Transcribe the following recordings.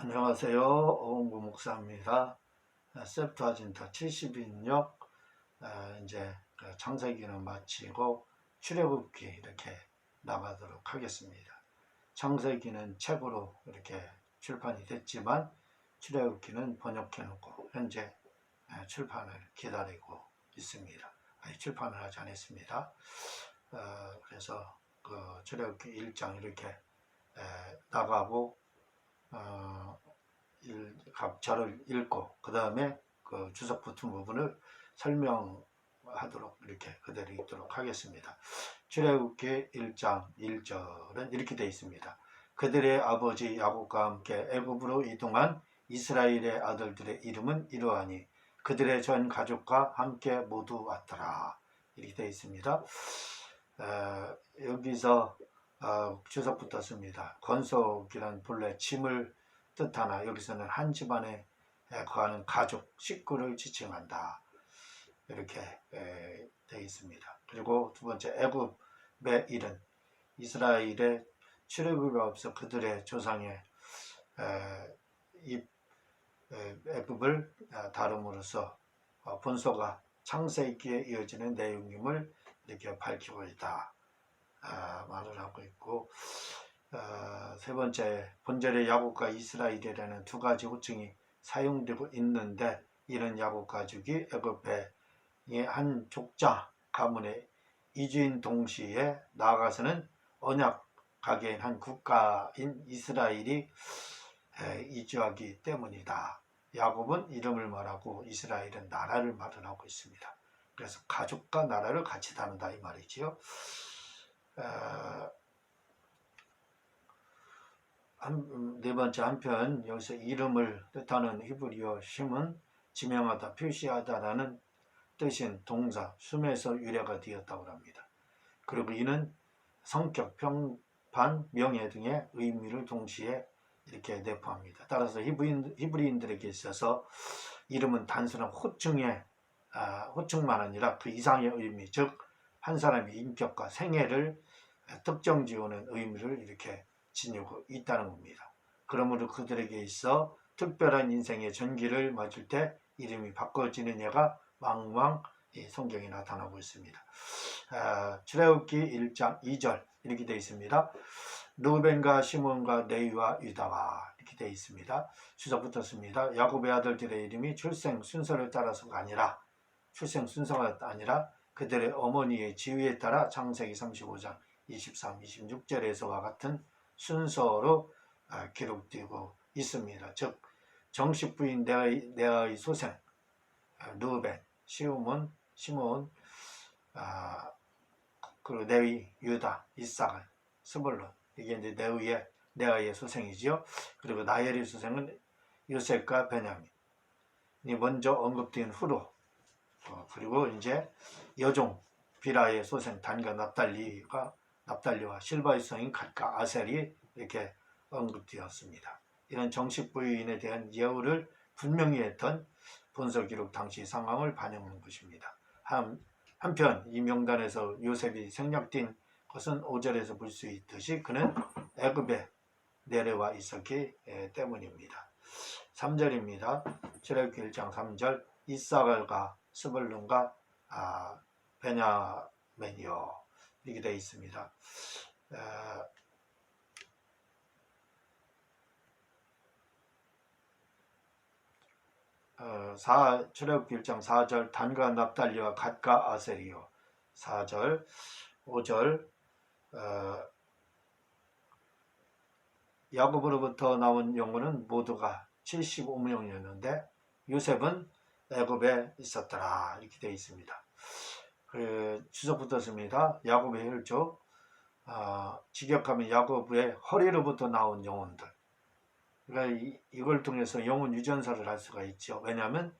안녕하세요. 오은구 목사입니다. 세프트아진타 70인역 이제 그 창세기는 마치고 출애굽기 이렇게 나가도록 하겠습니다. 창세기는 책으로 이렇게 출판이 됐지만 출애굽기는 번역해 놓고 현재 에, 출판을 기다리고 있습니다. 출판을 하지 않았습니다. 어, 그래서 그 출애굽기 1장 이렇게 에, 나가고 어, 일, 각절을 읽고 그 다음에 그 주석 붙은 부분을 설명하도록 이렇게 그대로 읽도록 하겠습니다. 출애굽기 1장 1절은 이렇게 되어 있습니다. 그들의 아버지 야곱과 함께 애굽으로 이동한 이스라엘의 아들들의 이름은 이러하니 그들의 전 가족과 함께 모두 왔더라 이렇게 되어 있습니다. 어, 여기서 어, 주석 붙었습니다. 건속이란 본래 짐을 뜻하나 여기서는 한 집안에 에, 거하는 가족, 식구를 지칭한다. 이렇게 에, 되어 있습니다. 그리고 두 번째 애굽의 일은 이스라엘의 출애굽이 없어 그들의 조상의 애굽을 아, 다룸으로써 어, 본소가 창세기에 이어지는 내용임을 이렇게 밝히고 있다. 아, 말을 하고 있고 아, 세 번째 본절의 야곱과 이스라엘이라는 두 가지 호칭이 사용되고 있는데 이런 야곱 가족이 애굽의 이한 족자 가문의 이주인 동시에 나아가서는 언약 가게인 한 국가인 이스라엘이 에, 이주하기 때문이다. 야곱은 이름을 말하고 이스라엘은 나라를 말을 하고 있습니다. 그래서 가족과 나라를 같이 다룬다 이 말이지요. 음, 네 번째 한편 여기서 이름을 뜻하는 히브리어 심은 지명하다 표시하다라는 뜻인 동사 숨에서 유래가 되었다고 합니다. 그리고 이는 성격, 평판, 명예 등의 의미를 동시에 이렇게 내포합니다. 따라서 히브리인, 히브리인들에게 있어서 이름은 단순한 호칭의 아, 호칭만 아니라 그 이상의 의미, 즉 한 사람의 인격과 생애를 특정 지우는 의미를 이렇게 지니고 있다는 겁니다. 그러므로 그들에게 있어 특별한 인생의 전기를 맞을 때 이름이 바꿔지는 예가 왕왕 이 성경에 나타나고 있습니다. 아, 출애굽기 1장 2절 이렇게 되어 있습니다. 루벤과 시몬과 레위와 유다와 이렇게 되어 있습니다. 수작 붙었습니다. 야곱의 아들들의 이름이 출생 순서를 따라서가 아니라 출생 순서가 아니라 그들의 어머니의 지위에 따라 창세기 35장 23, 26절에서와 같은 순서로 아, 기록되고 있습니다. 즉 정식 부인 레아의, 레아의 소생 아, 루벤, 시몬, 시몬, 아, 그리고 레위, 유다, 이삭을, 스불론 이게 이제 레위의 레아의 소생이지요. 그리고 나엘의 소생은 요셉과 베냐민. 이 먼저 언급된 후로 어, 그리고 이제 여종 비라의 소생 단과 납달리가 납달리와 실바의 소생인 갓과 아셀이 이렇게 언급되었습니다. 이런 정식 부인에 대한 예우를 분명히 했던 본서 기록 당시 상황을 반영하는 것입니다. 한, 한편 이 명단에서 요셉이 생략된 것은 5절에서 볼 수 있듯이 그는 애굽에 내려와 있었기 에, 때문입니다. 3절입니다. 출애굽기 1장 3절 이사갈과 스불룬과 아, 베냐멘이요 이렇게 되어 있습니다. 아, 어, 4, 출애굽기 1장 4절 단과 납달리와 갓과 아셀이요 4절 5절 어, 야곱으로부터 나온 영혼은 모두가 75명이었는데 요셉은 애굽에 있었더라 이렇게 되어 있습니다. 그 주석 붙었습니다. 야곱의 혈족 어, 직역하면 야곱의 허리로부터 나온 영혼들 그러니까 이, 이걸 통해서 영혼 유전설을 할 수가 있죠. 왜냐하면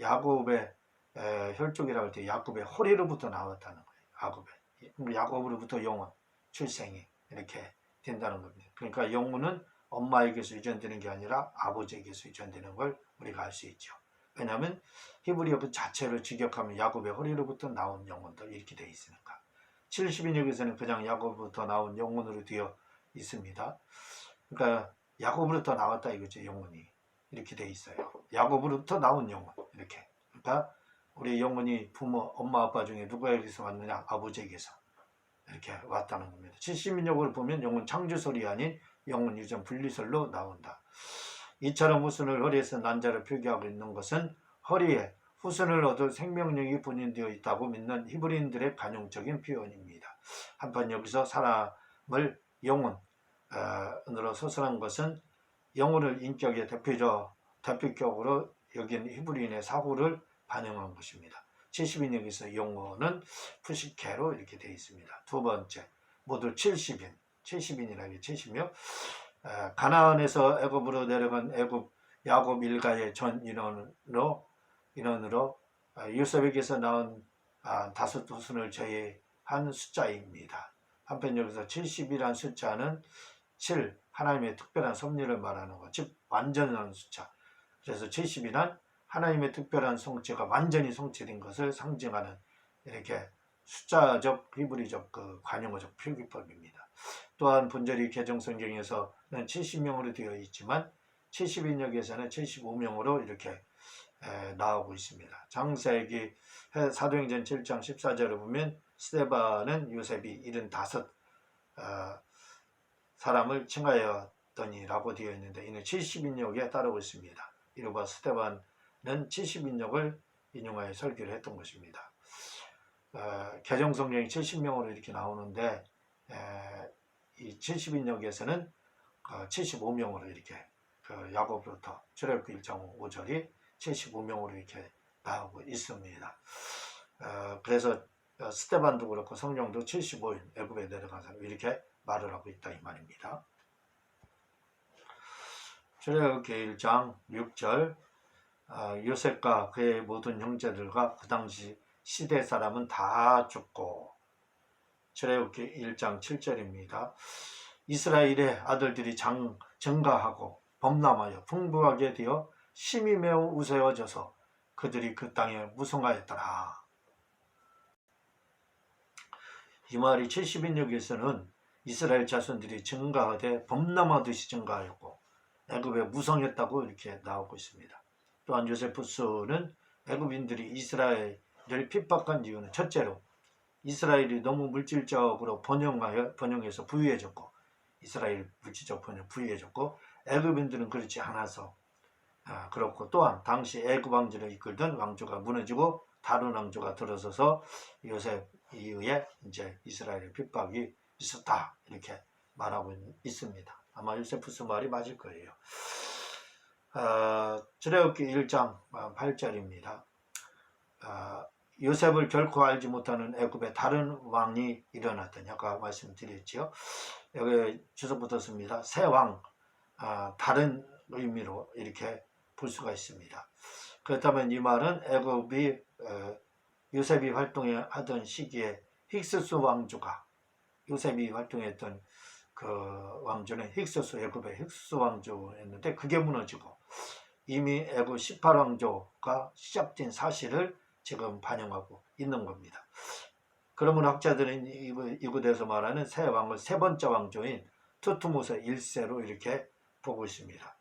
야곱의 에, 혈족이라고 할 때 야곱의 허리로부터 나왔다는 거예요. 야곱의 야곱으로부터 영혼 출생이 이렇게 된다는 겁니다. 그러니까 영혼은 엄마에게서 유전되는 게 아니라 아버지에게서 유전되는 걸 우리가 알 수 있죠. 왜냐하면 히브리어 그 자체를 직역하면 야곱의 허리로부터 나온 영혼들 이렇게 되어 있으니까 70인역에서는 그냥 야곱부터 나온 영혼으로 되어 있습니다. 그러니까 야곱으로부터 나왔다 이거죠 영혼이 이렇게 돼 있어요. 야곱으로부터 나온 영혼 이렇게. 그러니까 우리 영혼이 부모 엄마 아빠 중에 누구에게서 왔느냐 아버지에게서 이렇게 왔다는 겁니다. 70인역을 보면 영혼 창조설이 아닌 영혼 유전 분리설로 나온다. 이처럼 후순을 허리에서 난자를 표기하고 있는 것은 허리에 후순을 얻을 생명력이 본인되어 있다고 믿는 히브리인들의 관용적인 표현입니다. 한편 여기서 사람을 영혼으로 서술한 것은 영혼을 인격의 대표적, 대표격으로 여긴 히브리인의 사고를 반영한 것입니다. 70인역에서 영혼은 푸시케로 이렇게 되어 있습니다. 두 번째, 모두 70인, 70인이라는 게 70명. 어, 가나안에서 애굽으로 내려간 애굽 야곱 일가의 전 인원으로 인원으로 어, 요셉에게서 나온 아, 다섯 후순을 제외한 숫자입니다. 한편 여기서 70이란 숫자는 7 하나님의 특별한 섭리를 말하는 것, 즉 완전한 숫자. 그래서 70이란 하나님의 특별한 성체가 완전히 성취된 것을 상징하는 이렇게 숫자적 히브리적 그 관용어적 표기법입니다. 또한 본절이 개정 성경에서는 70명으로 되어 있지만 70인역에서는 75명으로 이렇게 에, 나오고 있습니다. 장세기 사도행전 7장 14절을 보면 스테반은 요셉이 75 어, 사람을 칭하였더니라고 되어 있는데 이는 70인역에 따르고 있습니다. 이르바 스테반은 70인역을 인용하여 설교를 했던 것입니다. 어, 개정 성경이 70명으로 이렇게 나오는데 에, 이 70인역에서는 어, 75명으로 이렇게 그 야곱부터 출애굽기 1장 5절이 75명으로 이렇게 나오고 있습니다. 어, 그래서 어, 스테반도 그렇고 성령도 75인 애굽에 내려간 사람 이렇게 말을 하고 있다 이 말입니다. 출애굽기 1장 6절 어, 요셉과 그의 모든 형제들과 그 당시 시대 사람은 다 죽고 출애굽기 1장 7절입니다. 이스라엘의 아들들이 장, 증가하고 범람하여 풍부하게 되어 심히 매우 우세워져서 그들이 그 땅에 무성하였더라. 이 말이 70인역에서는 이스라엘 자손들이 증가하되 범람하듯이 증가하였고 애굽에 무성했다고 이렇게 나오고 있습니다. 또한 요세푸스는 애굽인들이 이스라엘을 핍박한 이유는 첫째로 이스라엘이 너무 물질적으로 번영하여 번영해서 부유해졌고 이스라엘 물질적 번영 부유해졌고 애굽인들은 그렇지 않아서 아, 그렇고 또한 당시 애굽 왕조를 이끌던 왕조가 무너지고 다른 왕조가 들어서서 요셉 이후에 이제 이스라엘의 핍박이 있었다 이렇게 말하고 있습니다. 아마 요세푸스 말이 맞을 거예요. 어, 출애굽기 1장 8절입니다. 어, 요셉을 결코 알지 못하는 애굽에 다른 왕이 일어났더니 아까 말씀드렸죠. 여기 주소 붙었습니다. 새 왕, 아, 다른 의미로 이렇게 볼 수가 있습니다. 그렇다면 이 말은 애굽이 어, 요셉이 활동하던 시기에 힉스스 왕조가 요셉이 활동했던 그 왕조는 힉스스 애굽의 힉스스 왕조였는데 그게 무너지고 이미 애굽 18왕조가 시작된 사실을 지금 반영하고 있는 겁니다. 그러면 학자들은 이곳에서 말하는 새 왕을 세 번째 왕조인 투투모스 1세로 이렇게 보고 있습니다.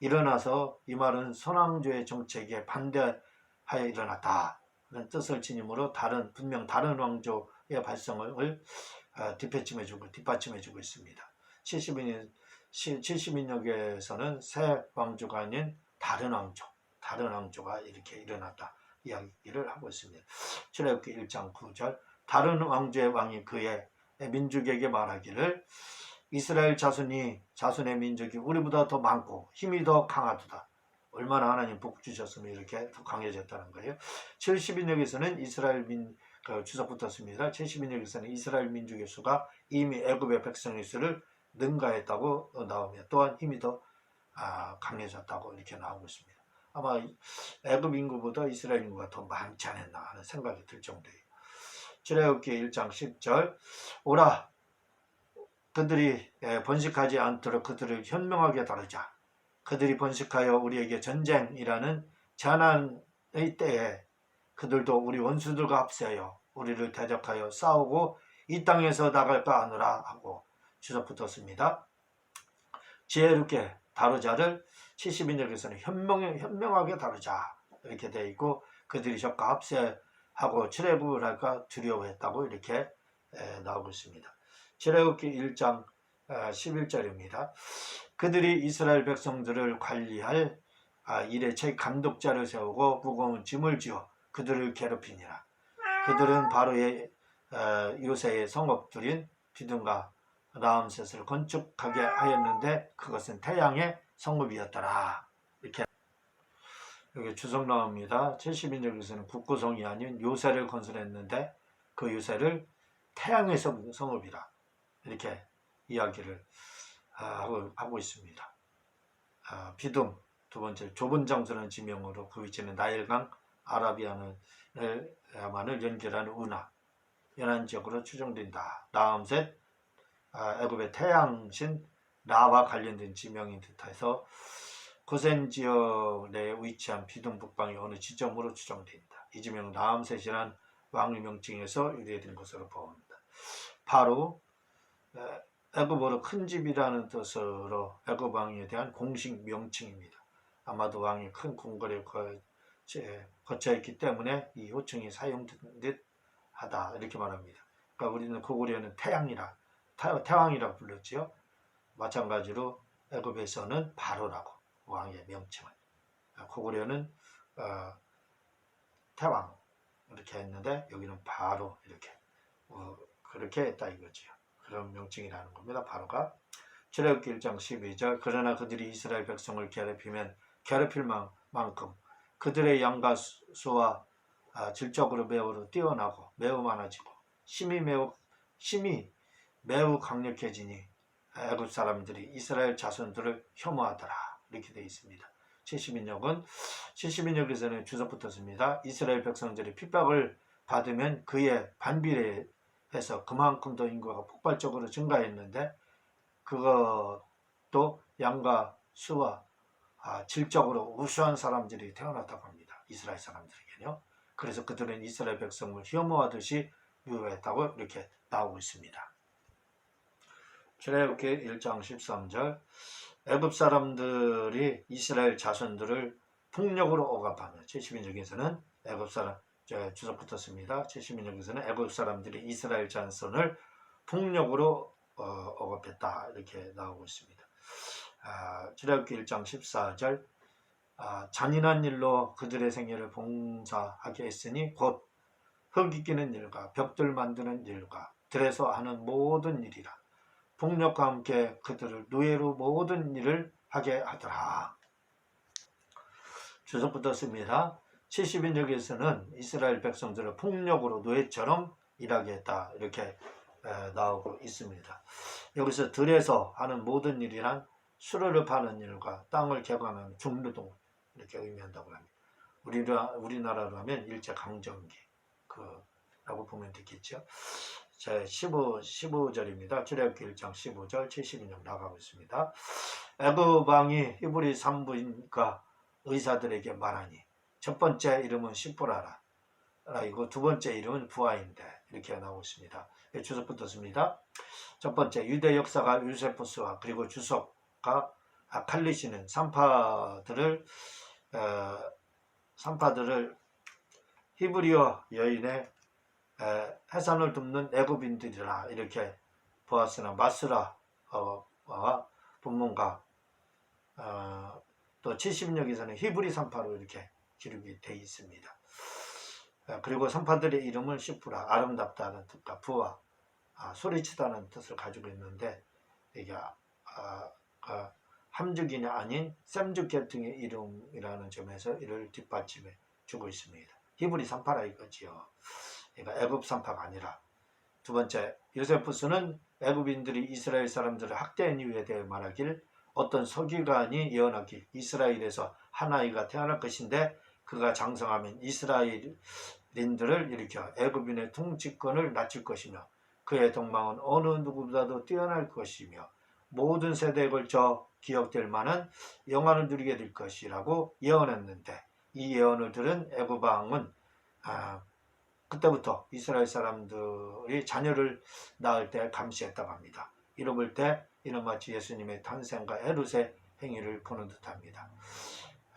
일어나서 이 말은 선왕조의 정책에 반대하여 일어났다. 는 뜻을 지니므로 다른 분명 다른 왕조의 발성을 어, 뒷받침해주고 뒷받침해주고 있습니다. 70인 70인역에서는 새 왕조가 아닌 다른 왕조, 다른 왕조가 이렇게 일어났다 이야기를 하고 있습니다. 출애굽기 1장 9절 다른 왕조의 왕이 그의 민족에게 말하기를 이스라엘 자손이 자손의 민족이 우리보다 더 많고 힘이 더 강하도다. 얼마나 하나님 복 주셨으면 이렇게 더 강해졌다는 거예요. 70인역에서는 이스라엘 민 그 주석 붙었습니다. 70인역에서는 이스라엘 민족의 수가 이미 애굽의 백성의 수를 능가했다고 나오며 또한 힘이 더 아, 강해졌다고 이렇게 나오고 있습니다. 아마 애굽 인구보다 이스라엘 인구가 더 많지 않았나 하는 생각이 들 정도예요. 출애굽기 1장 10절 오라 그들이 예, 번식하지 않도록 그들을 현명하게 다루자. 그들이 번식하여 우리에게 전쟁이라는 재난의 때에 그들도 우리 원수들과 합세하여 우리를 대적하여 싸우고 이 땅에서 나갈까 하느라 하고 주석 붙었습니다. 지혜롭게 다루자를 72절에서는 현명, 현명하게 다루자 이렇게 되어 있고 그들이 적과 합세하고 출애굽을 할까 두려워했다고 이렇게 에, 나오고 있습니다. 출애굽기 1장 11절입니다. 그들이 이스라엘 백성들을 관리할 아, 일에 제 감독자를 세우고 무거운 짐을 지어 그들을 괴롭히니라. 그들은 바로의 어, 요새의 성읍들인 비둔과 라암셋을 건축하게 하였는데 그것은 태양의 성읍이었더라. 이렇게 여기 주석 나옵니다. 70인역에서는 국고성이 아닌 요새를 건설했는데 그 요새를 태양의 성- 성읍이라 이렇게 이야기를 아, 하고, 있습니다. 아, 비둠 두 번째 좁은 장소라는 지명으로 그 위치는 나일강 아라비아만을 연결하는 운하 연안 지역으로 추정된다. 다음셋 아, 애굽의 태양신 라와 관련된 지명인 듯해서 고센 지역 내에 위치한 비둥 북방의 어느 지점으로 추정된다. 이 지명은 라암셋이란 왕의 명칭에서 유래된 것으로 보인다. 바로 에, 애굽어로 큰 집이라는 뜻으로 애굽 왕에 대한 공식 명칭입니다. 아마도 왕이 큰 궁궐에 거- 거쳐 있기 때문에 이 호칭이 사용된 듯 하다 이렇게 말합니다. 그러니까 우리는 고구려는 태양이라 태, 태왕이라고 불렀지요. 마찬가지로 애굽에서는 바로라고 왕의 명칭을 아, 고구려는 어, 태왕 이렇게 했는데 여기는 바로 이렇게 어, 그렇게 했다 이거지요. 그런 명칭이라는 겁니다. 바로가 출애굽기 1장 12절 그러나 그들이 이스라엘 백성을 괴롭히면 괴롭힐 만- 만큼 그들의 양과 수- 수와 아, 질적으로 매우 뛰어나고 매우 많아지고 힘이 매우 힘이 매우 강력해지니 애굽 사람들이 이스라엘 자손들을 혐오하더라 이렇게 되어 있습니다. 70인역은 70인역에서는 주석 붙었습니다. 이스라엘 백성들이 핍박을 받으면 그에 반비례해서 그만큼 더 인구가 폭발적으로 증가했는데 그것도 양과 수와 아, 질적으로 우수한 사람들이 태어났다고 합니다. 이스라엘 사람들에게요. 그래서 그들은 이스라엘 백성을 혐오하듯이 미워했다고 이렇게 나오고 있습니다. 출애굽기 1장 13절 애굽 사람들이 이스라엘 자손들을 폭력으로 억압하며 70인역에서는 애굽 사람 저, 주석 붙었습니다. 70인역에서는 애굽 사람들이 이스라엘 자손을 폭력으로 어, 억압했다 이렇게 나오고 있습니다. 아, 출애굽기 1장 14절 아, 잔인한 일로 그들의 생애를 봉사하게 했으니 곧 흙 이 끼는 일과 벽들 만드는 일과 들에서 하는 모든 일이라 폭력과 함께 그들을 노예로 모든 일을 하게 하더라. 주석 붙었습니다. 70인역에서는 이스라엘 백성들을 폭력으로 노예처럼 일하게 했다. 이렇게 에, 나오고 있습니다. 여기서 들에서 하는 모든 일이란 수로를 파는 일과 땅을 개관하는 중노동 이렇게 의미한다고 합니다. 우리나, 우리나라로 하면 일제 강점기 그 라고 보면 되겠죠. 제 15, 15절입니다. 출애굽기 1장 15절 72년 나가고 있습니다. 왕이 히브리 산부인과 의사들에게 말하니 첫 번째 이름은 시프라라 이고 두 번째 이름은 부하인데 이렇게 나오고 있습니다. 예, 주석 붙었습니다. 첫 번째 유대 역사가 유세푸스와 그리고 주석과 아, 칼리시는 산파들을 어, 산파들을 히브리어 여인의 에, 해산을 돕는 애굽인들이라 이렇게 보았으나 마스라와 본문가 어, 또 70역에서는 히브리 산파로 이렇게 기록이 되어 있습니다. 어, 그리고 산파들의 이름은 시프라 아름답다는 뜻과 부와 아, 소리치다는 뜻을 가지고 있는데 이게 아, 아, 함죽이 아닌 샘죽 계통의 이름이라는 점에서 이를 뒷받침해 주고 있습니다. 히브리 산파라 이거지요. 그러니까 애굽 산파가 아니라. 두 번째 요세푸스는 애굽인들이 이스라엘 사람들을 학대한 이유에 대해 말하길 어떤 서기관이 예언하기 이스라엘에서 한 아이가 태어날 것인데 그가 장성하면 이스라엘인들을 일으켜 애굽인의 통치권을 낮출 것이며 그의 동망은 어느 누구보다도 뛰어날 것이며 모든 세대에 걸쳐 기억될 만한 영화를 누리게 될 것이라고 예언했는데 이 예언을 들은 애굽 왕은 아, 그때부터 이스라엘 사람들이 자녀를 낳을 때 감시했다고 합니다. 이름을 때 이는 마치 예수님의 탄생과 헤롯의 행위를 보는 듯합니다.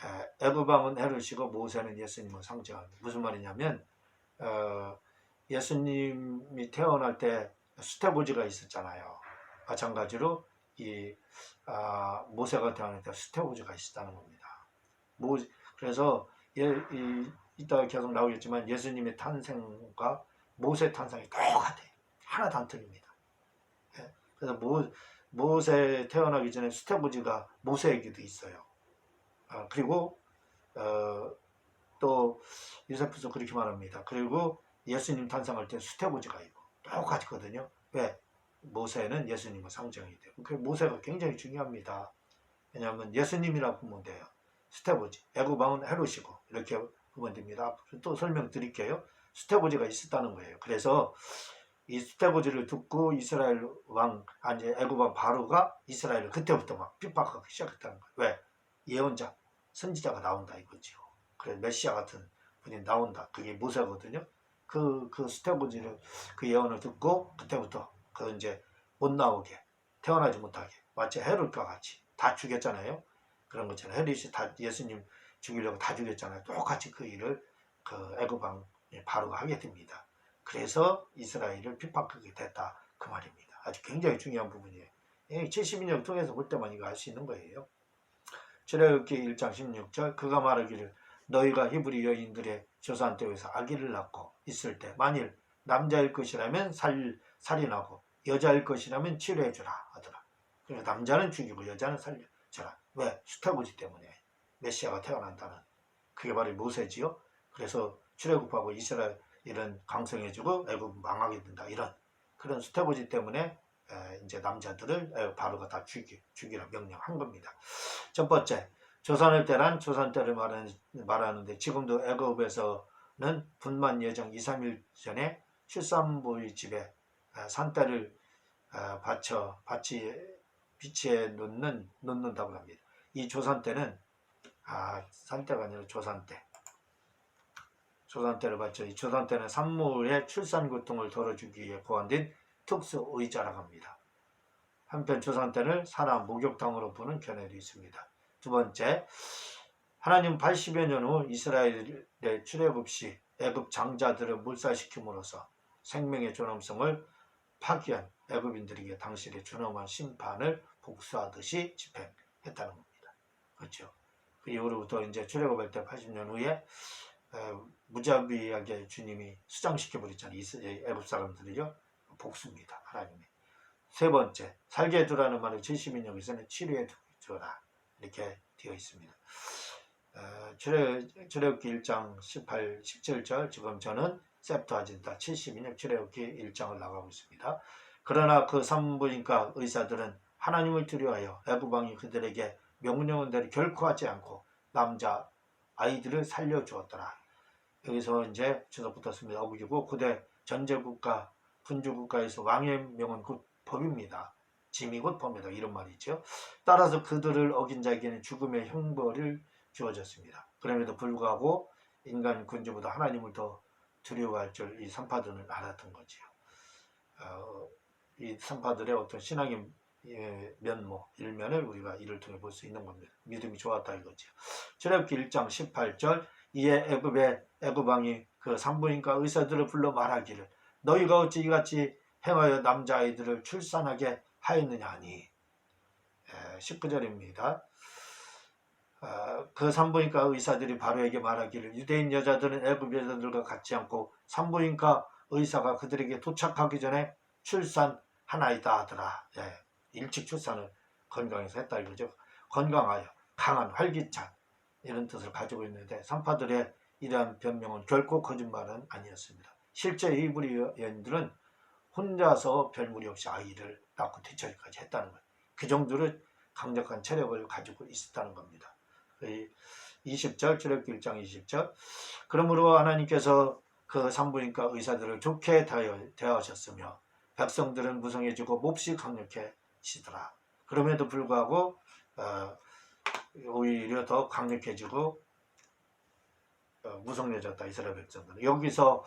에, 애굽왕은 헤롯이고 모세는 예수님을 상징합니다. 무슨 말이냐면 어, 예수님이 태어날 때 수태고지가 있었잖아요. 마찬가지로 이 아, 모세가 태어날 때 수태고지가 있었다는 겁니다. 모, 그래서 예, 이, 이따 계속 나오겠지만 예수님의 탄생과 모세 탄생이 똑같아요. 하나도 안 틀립니다. 예, 그래서 모, 모세 태어나기 전에 수태고지가 모세에게도 있어요. 아, 그리고 어, 또 유세프도 그렇게 말합니다. 그리고 예수님 탄생할 때 수태고지가 있고 똑같거든요. 왜? 모세는 예수님의 상징이 돼요. 그 모세가 굉장히 중요합니다. 왜냐하면 예수님이라고 보면 돼요. 수태고지, 애굽왕은 헤롯이고 이렇게 됩니다. 또 설명드릴게요. 수태고지가 있었다는 거예요. 그래서 이 수태고지를 듣고 이스라엘 왕, 아니 애굽왕 바로가 이스라엘을 그때부터 막 핍박하기 시작했다는 거예요. 왜? 예언자, 선지자가 나온다 이거지요. 그래 메시아 같은 분이 나온다. 그게 모세거든요. 그, 그 스테고지를 그 예언을 듣고 그때부터 그 이제 못 나오게 태어나지 못하게 마치 헤롯과 같이 다 죽였잖아요. 그런 것처럼 헤롯이 다 예수님 죽이려고 다 죽였잖아요. 똑같이 그 일을 그 애굽왕 바로가 하게 됩니다. 그래서 이스라엘을 핍박하게 됐다 그 말입니다. 아주 굉장히 중요한 부분이에요. 70인을 통해서 볼 때만 이거 알 수 있는 거예요. 출애굽기 1장 16절 그가 말하기를 너희가 히브리 여인들의 조산 때에서 아기를 낳고 있을 때 만일 남자일 것이라면 살, 살인하고 여자일 것이라면 치료해주라 하더라. 그러니까 남자는 죽이고 여자는 살려주라. 왜? 수태고지 때문에 메시아가 태어난다는 그게 바로 모세지요. 그래서 출애굽하고 이스라엘은 강성해지고 애굽 망하게 된다. 이런 그런 수태고지 때문에 에, 이제 남자들을 에, 바로가 다 죽이, 죽이라 명령한 겁니다. 첫 번째, 조산을 때란 조산 때를 말하는, 말하는데 지금도 애굽에서는 분만 예정 2, 3일 전에 출산부의 집에 아, 받쳐 받치 비치에 놓는 놓는다고 합니다. 이 조산 때는 아 산대가 아니라 조산 때 조산 때를 받쳐 이 조산 때는 산모의 출산 고통을 덜어주기 위해 고안된 특수 의자라고 합니다. 한편 조산 때를 사람 목욕탕으로 보는 견해도 있습니다. 두 번째, 하나님 80여 년 후 이스라엘의 출애굽 시 애굽 장자들을 몰살시킴으로써 생명의 존엄성을 파기한 애굽인들에게 당신의 존엄한 심판을 복수하듯이 집행했다는 겁니다. 그렇죠. 그 이후로부터 이제 출애굽할 때 80년 후에 에, 무자비하게 주님이 수장시켜 버렸잖아요. 애굽 사람들이요. 복수입니다. 하나님이. 세 번째, 살게 두라는 말을 70인역에서는 치료해 두라. 이렇게 되어 있습니다. 어, 출애, 출애굽기 1장 18, 17절 지금 저는 septuaginta 72년 출애굽기 1장을 나가고 있습니다. 그러나 그 산부인과 의사들은 하나님을 두려워하여 애굽왕이 그들에게 명령한 대로 결코 하지 않고 남자 아이들을 살려주었더라. 여기서 이제 주석 붙었습니다. 어부이고 고대 전제국가 군주국가에서 왕의 명은 곧 법입니다. 짐이 곧 법이다 이런 말이죠. 따라서 그들을 어긴 자에게는 죽음의 형벌을 주어졌습니다. 그럼에도 불구하고 인간 군주보다 하나님을 더 두려워할 줄 이 산파들은 알았던 거지요. 어, 이 산파들의 어떤 신앙의 예, 면모, 일면을 우리가 이를 통해 볼 수 있는 겁니다. 믿음이 좋았다 이거죠. 출애굽기 1장 18절 이에 애굽의 애굽 왕이 그 산부인과 의사들을 불러 말하기를 너희가 어찌 이같이 행하여 남자아이들을 출산하게 하였느냐 하니 19절입니다. 그 산부인과 의사들이 바로에게 말하기를 유대인 여자들은 애굽 여자들과 같지 않고 산부인과 의사가 그들에게 도착하기 전에 출산하나이다 하더라. 예, 일찍 출산을 건강해서 했다 이거죠. 건강하여 강한 활기찬 이런 뜻을 가지고 있는데 산파들의 이러한 변명은 결코 거짓말은 아니었습니다. 실제 이브리 여인들은 혼자서 별 무리 없이 아이를 낳고 뒤처리까지 했다는 거예요. 그 정도로 강력한 체력을 가지고 있었다는 겁니다. 20절 출애굽기 1장 20절 그러므로 하나님께서 그 산부인과 의사들을 좋게 대하셨으며 백성들은 무성해지고 몹시 강력해 지더라. 그럼에도 불구하고 어, 오히려 더 강력해지고 어, 무성해졌다 이스라엘 백성들은 여기서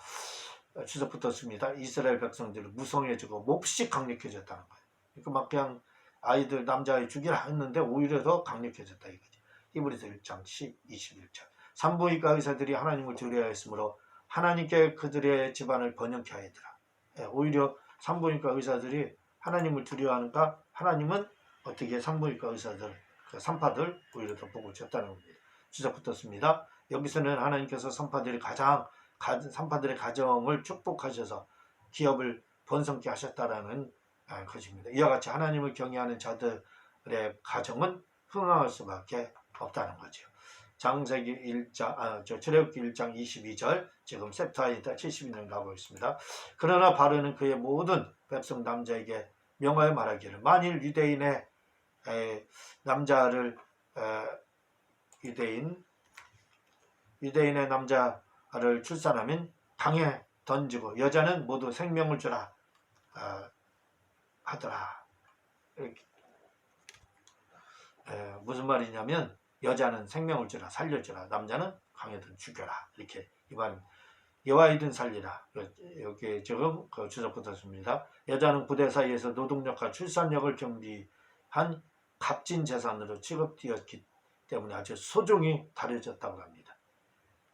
추석 붙었습니다. 이스라엘 백성들은 무성해지고 몹시 강력해졌다는 거예요. 그러니까 막 그냥 아이들 남자아이 죽이라 했는데 오히려 더 강력해졌다 이거지. 히브리서 1장 10, 21절. 산부인과 의사들이 하나님을 두려워했으므로 하나님께 그들의 집안을 번영케 하였더라. 예, 오히려 산부인과 의사들이 하나님을 두려워하는가 하나님은 어떻게 산부인과 의사들, 그 산파들 오히려 더 복을 줬다는 겁니다. 주석 붙었습니다. 여기서는 하나님께서 산파들이 가장 가, 산파들의 가정을 축복하셔서 기업을 번성케 하셨다라는 아, 것입니다. 이와 같이 하나님을 경외하는 자들의 가정은 흥황할 수밖에 없다는 거죠. 장세기 1장, 아, 저 출애굽기 1장 22절, 지금 셉타이다 72년 가고 있습니다. 그러나 바로는 그의 모든 백성 남자에게 명하여 말하기를 만일 유대인의 에, 남자를 에, 유대인 유대인의 남자를 출산하면 강에 던지고 여자는 모두 생명을 주라 어, 하더라. 에, 무슨 말이냐면 여자는 생명을 주라 살려주라 남자는 강에든 죽여라 이렇게 이 말입니다. 여와이든 살리라 여기 지금 그 주석 붙었습니다. 여자는 부대 사이에서 노동력과 출산력을 겸비한 값진 재산으로 취급되었기 때문에 아주 소중히 다뤄졌다고 합니다.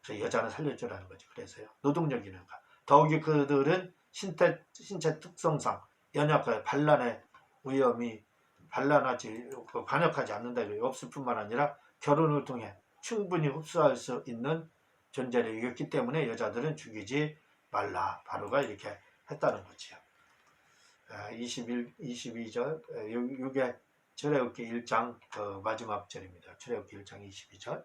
그래서 여자는 살려주라는 거죠. 그래서요. 노동력이니까. 더욱이 그들은 신체, 신체 특성상 연약하여 반란의 위험이 반란하지 그 반역하지 않는다 이거 없을 뿐만 아니라 결혼을 통해 충분히 흡수할 수 있는 존재를 이겼기 때문에 여자들은 죽이지 말라 바로가 이렇게 했다는 거지요. 21, 22절 이게 출애굽기 1장 그 마지막 절입니다. 출애굽기 1장 22절